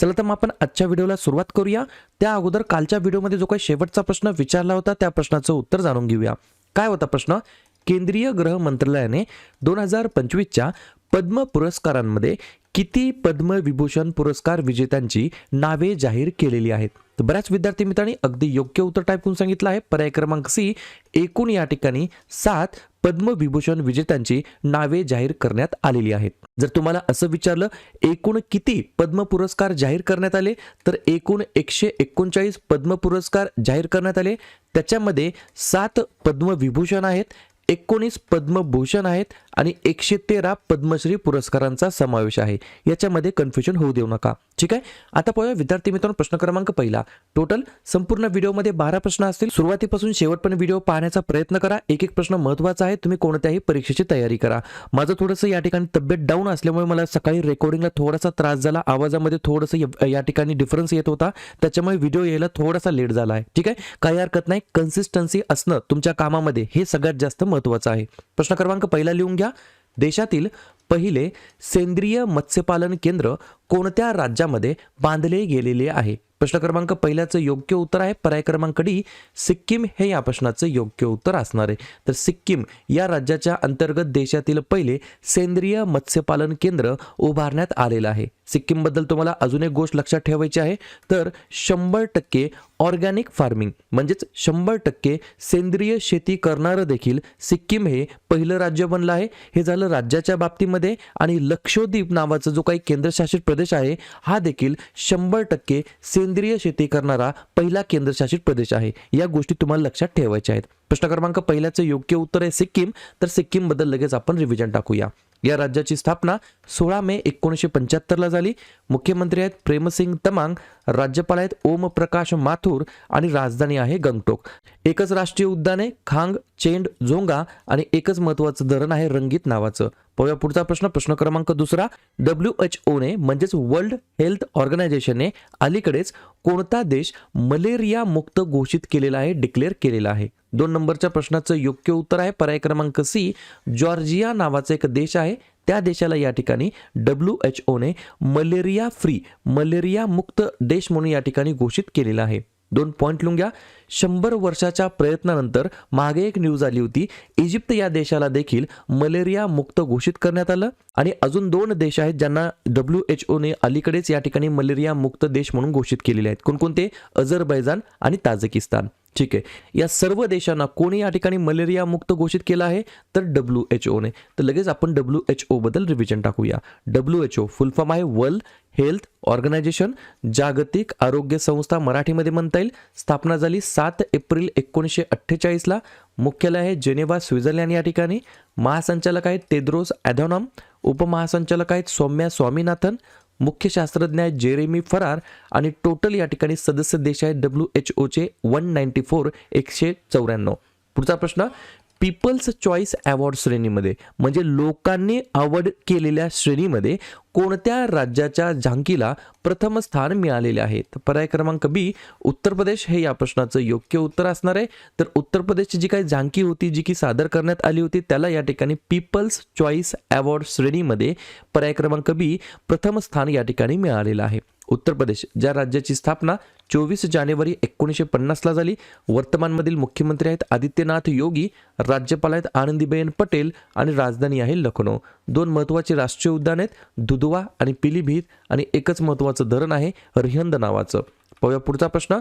चला तर मग आपण आजच्या व्हिडिओला सुरुवात करूया. त्या अगोदर कालच्या व्हिडिओमध्ये जो काही शेवटचा प्रश्न विचारला होता त्या प्रश्नाचं उत्तर जाणून घेऊया. काय होता प्रश्न? केंद्रीय गृह मंत्रालयाने दोन हजार पंचवीसच्या पद्म पुरस्कारांमध्ये किती पद्मविभूषण पुरस्कार विजेत्यांची नावे जाहीर केलेली आहेत? तर बऱ्याच विद्यार्थी मित्रांनी अगदी योग्य उत्तर टाईप करून सांगितलं आहे. पर्याय क्रमांक सी एकूण या ठिकाणी सात पद्मविभूषण विजेत्यांची नावे जाहीर करण्यात आलेली आहेत. जर तुम्हाला असं विचारलं एकूण किती पद्म पुरस्कार जाहीर करण्यात आले? तर एकूण एकशे एकोणचाळीस पद्म पुरस्कार जाहीर करण्यात आले. त्याच्यामध्ये सात पद्मविभूषण आहेत एकोणीस पद्मभूषण आहेत आणि एकशे तेरा पद्मश्री पुरस्कारांचा समावेश आहे. याच्यामध्ये कन्फ्युजन होऊ देऊ नका. ठीक आहे? आता पाहूया विद्यार्थी मित्रांनो प्रश्न क्रमांक पहिला. टोटल संपूर्ण व्हिडिओमध्ये बारा प्रश्न असतील. सुरुवातीपासून शेवटपर्यंत व्हिडिओ पाहण्याचा प्रयत्न करा. एक एक प्रश्न महत्त्वाचा आहे. तुम्ही कोणत्याही परीक्षेची तयारी करा. माझं थोडंसं या ठिकाणी तब्येत डाऊन असल्यामुळे मला सकाळी रेकॉर्डिंगला थोडासा त्रास झाला. आवाजामध्ये थोडंसं या- या ठिकाणी डिफरन्स येत होता. त्याच्यामुळे व्हिडिओ यायला थोडासा लेट झाला आहे. ठीक आहे? काही हरकत नाही. कन्सिस्टन्सी असणं तुमच्या कामामध्ये हे सगळ्यात जास्त महत्त्वाचं आहे. प्रश्न क्रमांक पहिला लिहून घ्या. देशातील पहिले सेंद्रिय मत्स्यपालन केंद्र कोणत्या राज्यामध्ये बांधले गेलेले आहे? प्रश्न क्रमांक पहिल्याचं योग्य उत्तर आहे. पर्याय क्रमांक डी सिक्कीम हे या प्रश्नाचं योग्य उत्तर असणार आहे. तर सिक्कीम या राज्याच्या अंतर्गत देशातील पहिले सेंद्रिय मत्स्यपालन केंद्र उभारण्यात आलेलं आहे. सिक्कीमबद्दल तुम्हाला अजून एक गोष्ट लक्षात ठेवायची आहे. तर शंभर टक्के ऑर्गॅनिक फार्मिंग म्हणजेच शंभर टक्के सेंद्रिय शेती करणारं देखील सिक्कीम हे पहिलं राज्य बनलं आहे. हे झालं राज्याच्या बाबतीमध्ये आणि लक्षद्वीप नावाचा जो काही केंद्रशासित प्रदेश आहे हा देखील शंभर टक्के सेंद्रिय सेंद्रिय शेती करणारा पहिला केंद्रशासित प्रदेश आहे. या गोष्टी तुम्हाला लक्षात ठेवायच्या आहेत. प्रश्न क्रमांक पहिल्याचं योग्य उत्तर आहे सिक्कीम. तर सिक्कीमबद्दल लगेच आपण रिव्हिजन टाकूया. या राज्याची स्थापना सोळा मे एकोणीसशे पंच्याहत्तरला झाली. मुख्यमंत्री आहेत प्रेमसिंग तमांग राज्यपाल आहेत ओम प्रकाश माथुर आणि राजधानी आहे गंगटोक. एकच राष्ट्रीय उद्यान आहे खांग चेंड झोंगा आणि एकच महत्वाचं धरण आहे रंगीत नावाचं. पाहूया पुढचा प्रश्न प्रश्न क्रमांक दुसरा. डब्ल्यू एच ओने म्हणजेच वर्ल्ड हेल्थ ऑर्गनायझेशनने अलीकडेच कोणता देश मलेरिया मुक्त घोषित केलेला आहे डिक्लेअर केलेला आहे? दोन नंबरच्या प्रश्नाचं योग्य उत्तर आहे. पर्याय क्रमांक सी जॉर्जिया नावाचा एक देश आहे. त्या देशाला या ठिकाणी डब्ल्यू एच ओने मलेरिया फ्री मलेरिया मुक्त देश म्हणून या ठिकाणी घोषित केलेला आहे. दोन पॉईंट लिहून घ्या. शंभर वर्षाच्या प्रयत्नानंतर मागे एक न्यूज आली होती. इजिप्त या देशाला देखील मलेरिया मुक्त घोषित करण्यात आलं. आणि अजून दोन देश आहेत ज्यांना डब्ल्यू एच ओने अलीकडेच या ठिकाणी मलेरिया मुक्त देश म्हणून घोषित केलेले आहेत. कोणकोणते? अझरबैजान आणि ताजकिस्तान. ठीक आहे. या सर्व देशांना कोणी या ठिकाणी मलेरिया मुक्त घोषित केलं आहे? तर डब्ल्यू एच ओने तर लगेच आपण डब्ल्यू एच ओ बद्दल रिव्हिजन टाकूया. W H O full form आहे वर्ल्ड हेल्थ ऑर्गनायझेशन जागतिक आरोग्य संस्था मराठीमध्ये म्हणता येईल. स्थापना झाली सात एप्रिल एकोणीसशे अठ्ठेचाळीसला मुख्यालय आहे जेनेवा स्वित्झर्लंड या ठिकाणी. महासंचालक आहेत तेद्रोस ॲधॉनॉम उपमहासंचालक आहेत सौम्या स्वामीनाथन. मुख्य शास्त्रज्ञ आहेत जेरेमी फरार आणि टोटल या ठिकाणी सदस्य देश आहेत डब्ल्यू एच ओचे वन नाईन्टी फोर एकशे चौऱ्याण्णव. पुढचा प्रश्न पीपल्स चॉईस अवॉर्ड श्रेणीमध्ये म्हणजे लोकांनी आवड केलेल्या श्रेणीमध्ये कोणत्या राज्याच्या झांकीला प्रथम स्थान मिळालेले आहे तर पर्याय क्रमांक बी उत्तर प्रदेश हे या प्रश्नाचं योग्य उत्तर असणार आहे. तर उत्तर प्रदेशची जी काही झांकी होती जी की सादर करण्यात आली होती त्याला या ठिकाणी पीपल्स चॉईस अवॉर्ड श्रेणीमध्ये पर्याय क्रमांक बी प्रथम स्थान या ठिकाणी मिळालेलं आहे. उत्तर प्रदेश ज्या राज्याची स्थापना चोवीस जानेवारी एकोणीसशे पन्नासला झाली वर्तमानमधील मुख्यमंत्री आहेत आदित्यनाथ योगी राज्यपाल आहेत आनंदीबेन पटेल आणि राजधानी आहे लखनौ. दोन महत्त्वाचे राष्ट्रीय उद्यान आहेत दुधवा आणि पिलीभीत आणि एकच महत्त्वाचं धरण आहे रिहंद नावाचं. पाहूया पुढचा प्रश्न.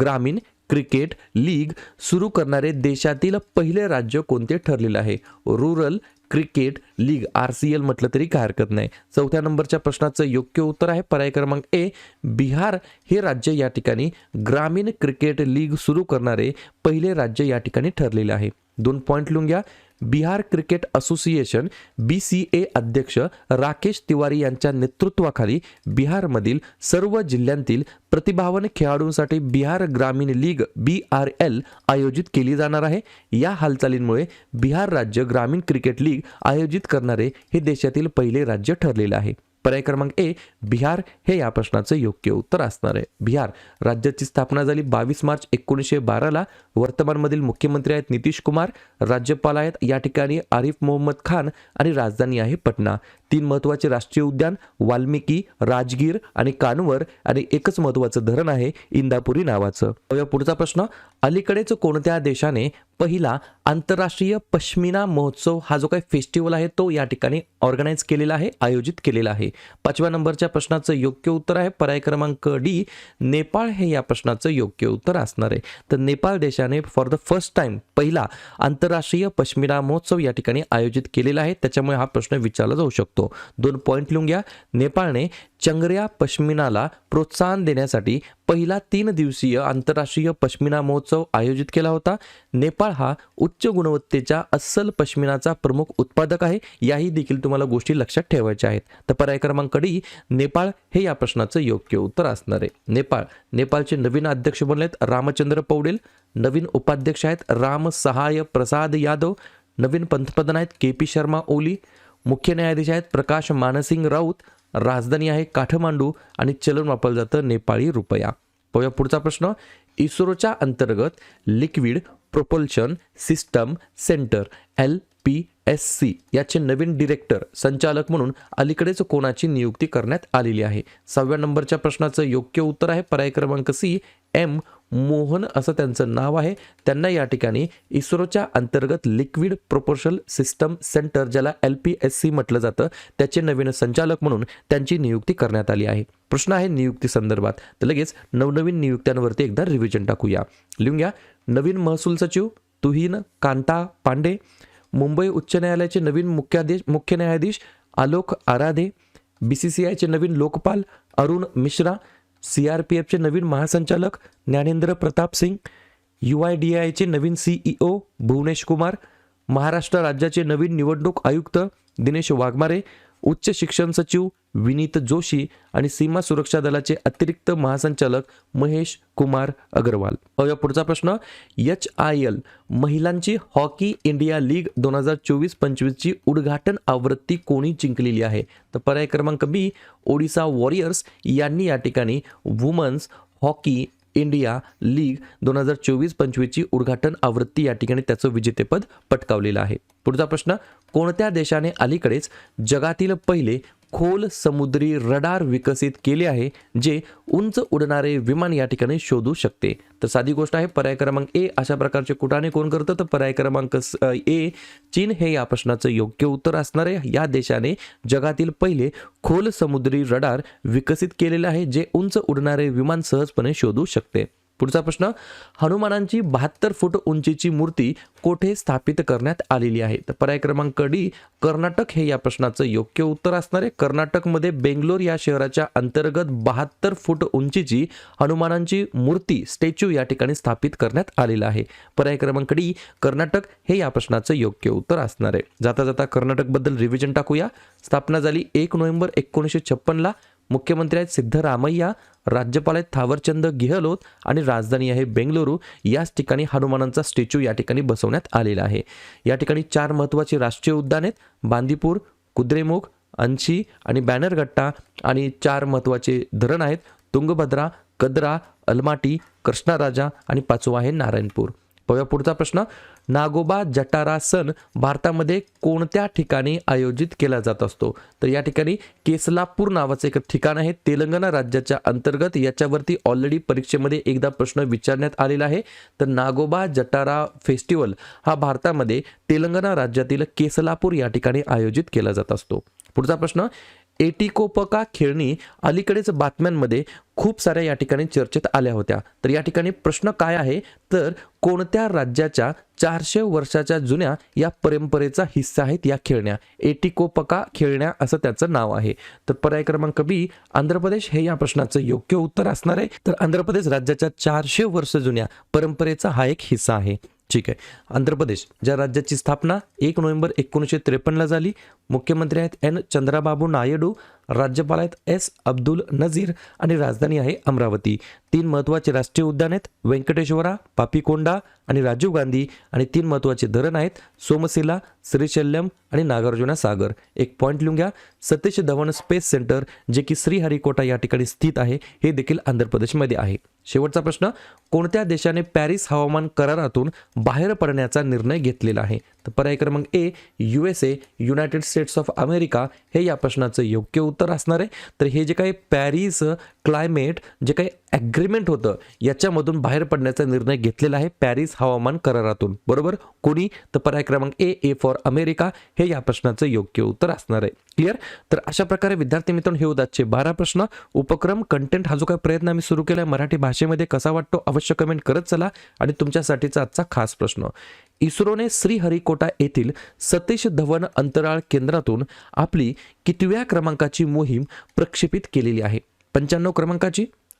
ग्रामीण क्रिकेट लीग सुरू करणारे देशातील पहिले राज्य कोणते ठरलेलं आहे? Rural cricket league R C L म्हटलं तरी काय हरकत नाही. चौथ्या नंबरच्या प्रश्नाचं योग्य उत्तर आहे पर्याय क्रमांक ए बिहार हे राज्य या ठिकाणी ग्रामीण क्रिकेट लीग सुरू करणारे पहिले राज्य या ठिकाणी ठरलेले आहे. दोन पॉईंट लिहून घ्या. Bihar cricket association B C A अध्यक्ष राकेश तिवारी यांच्या नेतृत्वाखाली बिहारमधील सर्व जिल्ह्यांतील प्रतिभावान खेळाडूंसाठी बिहार ग्रामीण लीग बी आर एल आयोजित केली जाणार आहे. या हालचालींमुळे बिहार राज्य ग्रामीण क्रिकेट लीग आयोजित करणारे हे देशातील पहिले राज्य ठरलेले आहे. पर्याय क्रमांक ए बिहार हे या प्रश्नाचं योग्य उत्तर असणार आहे. बिहार राज्याची स्थापना झाली बावीस मार्च एकोणीसशे बाराला. वर्तमानमधील मुख्यमंत्री आहेत नितीश कुमार राज्यपाल आहेत या ठिकाणी आरिफ मोहम्मद खान आणि राजधानी आहे पटना. तीन महत्त्वाचे राष्ट्रीय उद्यान वाल्मिकी राजगीर आणि कानवर आणि एकच महत्त्वाचं धरण आहे इंदापुरी नावाचं. पुढचा प्रश्न. अलीकडेच कोणत्या देशाने पहिला आंतरराष्ट्रीय पश्मिना महोत्सव हा जो काही फेस्टिवल आहे तो या ठिकाणी ऑर्गनाईज केलेला आहे आयोजित केलेला आहे? पाचव्या नंबरच्या प्रश्नाचं योग्य उत्तर आहे. पर्याय क्रमांक डी नेपाळ हे या प्रश्नाचं योग्य उत्तर असणार आहे. तर नेपाळ देशाने फॉर द फर्स्ट टाइम पहिला आंतरराष्ट्रीय पश्मिना महोत्सव या ठिकाणी आयोजित केलेला आहे. त्याच्यामुळे हा प्रश्न विचारला जाऊ शकतो. दोन पॉईंट लिहून घ्या. नेपाळने चंगऱ्या पश्मिनाला प्रोत्साहन देण्यासाठी पहिला तीन दिवसीय आंतरराष्ट्रीय पश्मिना महोत्सव आयोजित केला होता. नेपाळ हा उच्च गुणवत्तेच्या अस्सल पश्मिनाचा प्रमुख उत्पादक आहे. याही देखील तुम्हाला गोष्टी लक्षात ठेवायच्या आहेत. तर पर्याय क्रमांक डी नेपाळ हे या प्रश्नाचं योग्य उत्तर असणार आहे. नेपाळ नेपाळचे नवीन अध्यक्ष बनलेत रामचंद्र पौडेल. नवीन उपाध्यक्ष आहेत राम सहाय प्रसाद यादव. नवीन पंतप्रधान आहेत के पी शर्मा ओली. मुख्य न्यायाधीश आहेत प्रकाश मानसिंग राऊत राजधानी आहे काठमांडू आणि चलन वापरलं जातं नेपाळी रुपया. पाहूया पुढचा प्रश्न. इस्रोच्या अंतर्गत liquid propulsion system centre L P S C याचे नवीन डिरेक्टर संचालक म्हणून अलीकडेच कोणाची नियुक्ती करण्यात आलेली आहे? सहाव्या नंबरच्या प्रश्नाचं योग्य उत्तर आहे. पर्याय क्रमांक सी एम मोहन असं त्यांचं नाव आहे. त्यांना या ठिकाणी इस्रोच्या अंतर्गत लिक्विड प्रोपोर्शल सिस्टम सेंटर ज्याला एल पी एस सी म्हटलं जातं त्याचे नवीन संचालक म्हणून त्यांची नियुक्ती करण्यात आली आहे. प्रश्न आहे नियुक्ती संदर्भात. तर लगेच नवनवीन नियुक्त्यांवरती एकदा रिव्हिजन टाकूया. लिहून घ्या. नवीन महसूल सचिव तुहीन कांता पांडे. मुंबई उच्च न्यायालयाचे नवीन मुख्याधीश मुख्य न्यायाधीश Alok Aradhe. B C C आयचे नवीन Lokpal Arun Mishra. C R P एफचे नवीन महासंचालक Gyanendra Pratap Singh U I D आयचे नवीन सीईओ भुवनेश कुमार महाराष्ट्र राज्याचे नवीन निवडणूक आयुक्त दिनेश वाघमारे उच्च शिक्षण सचिव विनीत जोशी आणि सीमा सुरक्षा दलाचे अतिरिक्त महासंचालक महेश कुमार अग्रवाल. पाहूया पुढचा प्रश्न. एच आय एल महिलांची हॉकी इंडिया लीग दोन हजार चोवीस पंचवीसची उद्घाटन आवृत्ती कोणी जिंकलेली आहे? तर पर्याय क्रमांक बी ओडिसा वॉरियर्स यांनी या ठिकाणी वुमन्स हॉकी इंडिया लीग दोन हजार चोवीस पंचवीसची उद्घाटन आवृत्ती या ठिकाणी त्याचं विजेतेपद पटकावलेलं आहे. पुढचा प्रश्न. कोणत्या देशाने अलीकडेच जगातील पहिले खोल समुद्री रडार विकसित केले आहे जे उंच उडणारे विमान या ठिकाणी शोधू शकते. तर साधी गोष्ट आहे पर्याय क्रमांक ए अशा प्रकारचे कुठाने कोण करतं? तर पर्याय क्रमांक स- ए चीन हे या प्रश्नाचं योग्य उत्तर असणार आहे. या देशाने जगातील पहिले खोल समुद्री रडार विकसित केलेले आहे जे उंच उडणारे विमान सहजपणे शोधू शकते. पुढचा प्रश्न हनुमानांची बहात्तर फूट उंचीची मूर्ती कोठे स्थापित करण्यात आलेली आहे? तर पर्याय क्रमांक डी कर्नाटक हे या प्रश्नाचं योग्य उत्तर असणार आहे. कर्नाटकमध्ये बेंगलोर या शहराच्या अंतर्गत बहात्तर फूट उंचीची हनुमानांची मूर्ती स्टॅच्यू या ठिकाणी स्थापित करण्यात आलेला आहे. पर्याय क्रमांक डी कर्नाटक हे या प्रश्नाचं योग्य उत्तर असणार आहे. जाता जाता कर्नाटकबद्दल रिव्हिजन टाकूया. स्थापना झाली एक नोव्हेंबर एकोणीसशे छप्पनला. मुख्यमंत्री आहेत सिद्धरामय्या राज्यपाल आहेत थावरचंद गेहलोत आणि राजधानी आहे बेंगलुरू. याच ठिकाणी हनुमानांचा स्टॅच्यू या ठिकाणी बसवण्यात आलेला आहे. या ठिकाणी चार महत्त्वाची राष्ट्रीय उद्यान आहेत. बांदीपूर कुद्रेमुख अंशी आणि बॅनरगट्टा आणि चार महत्त्वाचे धरण आहेत. तुंगभद्रा कद्रा अलमाटी कृष्णाराजा आणि पाचवा आहे नारायणपूर. पाहूया पुढचा प्रश्न. नागोबा जटारा सण भारतामध्ये कोणत्या ठिकाणी आयोजित केला जात असतो? तर या ठिकाणी केसलापूर नावाचं एक ठिकाण आहे. तेलंगणा राज्याच्या अंतर्गत याच्यावरती ऑलरेडी परीक्षेमध्ये एकदा प्रश्न विचारण्यात आलेला आहे. तर नागोबा जटारा फेस्टिवल हा भारतामध्ये तेलंगणा राज्यातील केसलापूर या ठिकाणी आयोजित केला जात असतो. पुढचा प्रश्न एटिकोपका खेळणी अलीकडेच बातम्यांमध्ये खूप साऱ्या या ठिकाणी चर्चेत आल्या होत्या. तर या ठिकाणी प्रश्न काय आहे? तर कोणत्या राज्याच्या चारशे वर्षाच्या जुन्या या परंपरेचा हिस्सा आहेत या खेळण्या? एटिकोपका खेळण्या असं त्याचं नाव आहे. तर पर्याय क्रमांक बी आंध्र प्रदेश हे या प्रश्नाचं योग्य उत्तर असणार आहे. तर आंध्र प्रदेश राज्याच्या चारशे वर्ष जुन्या परंपरेचा हा एक हिस्सा आहे. ठीक आहे. आंध्र प्रदेश ज्या राज्याची स्थापना एक नोव्हेंबर एकोणीसशे त्रेपन्नला झाली मुख्यमंत्री आहेत एन. चंद्राबाबू नायडू राज्यपाल आहेत एस अब्दुल नझीर आणि राजधानी आहे अमरावती. तीन महत्त्वाचे राष्ट्रीय उद्यान आहेत व्यंकटेश्वरा पापीकोंडा आणि राजीव गांधी आणि तीन महत्त्वाचे धरण आहेत सोमशिला श्रीशैल्यम आणि नागार्जुना सागर. एक पॉईंट लिहून घ्या. सतीश धवन स्पेस सेंटर जे की श्रीहरिकोटा या ठिकाणी स्थित आहे हे देखील आंध्र प्रदेशमध्ये आहे. शेवटचा प्रश्न कोणत्या देशाने पॅरिस हवामान करारातून बाहेर पडण्याचा निर्णय घेतलेला आहे? तर पर्याय क्रमांक A U S A United States of America. हे या प्रश्नाचं योग्य उत्तर उत्तर असणार आहे. तर हे जे काही पॅरिस क्लायमेट जे काही ॲग्रीमेंट होतं याच्यामधून बाहेर पडण्याचा निर्णय घेतलेला आहे पॅरिस हवामान करारातून. बरोबर? कोणी? तर पर्याय क्रमांक ए ए फॉर अमेरिका. हे या प्रश्नाचं योग्य उत्तर असणार आहे. क्लिअर तर अशा प्रकारे विद्यार्थी मित्रांनो हे उदाचे बारा प्रश्न. उपक्रम कंटेंट हा जो काही प्रयत्न आम्ही सुरू केला आहे मराठी भाषेमध्ये कसा वाटतो अवश्य कमेंट करत चला. आणि तुमच्यासाठीचा आजचा खास प्रश्न. इस्रोने श्रीहरिकोटा येथील सतीश धवन अंतराळ केंद्रातून आपली कितव्या क्रमांकाची मोहीम प्रक्षेपित केलेली आहे? पंच्याण्णव क्रमांकाची?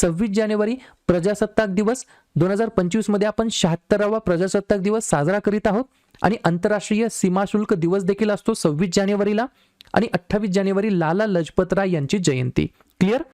सव्वीस जानेवारी प्रजासत्ताक दिवस. दोन हजार पंचवीसमध्ये आपण शहात्तरावा प्रजासत्ताक दिवस साजरा करीत आहोत. आणि आंतरराष्ट्रीय सीमाशुल्क दिवस देखील असतो सव्वीस जानेवारीला. आणि अठ्ठावीस जानेवारी लाला लजपतराय यांची जयंती. क्लिअर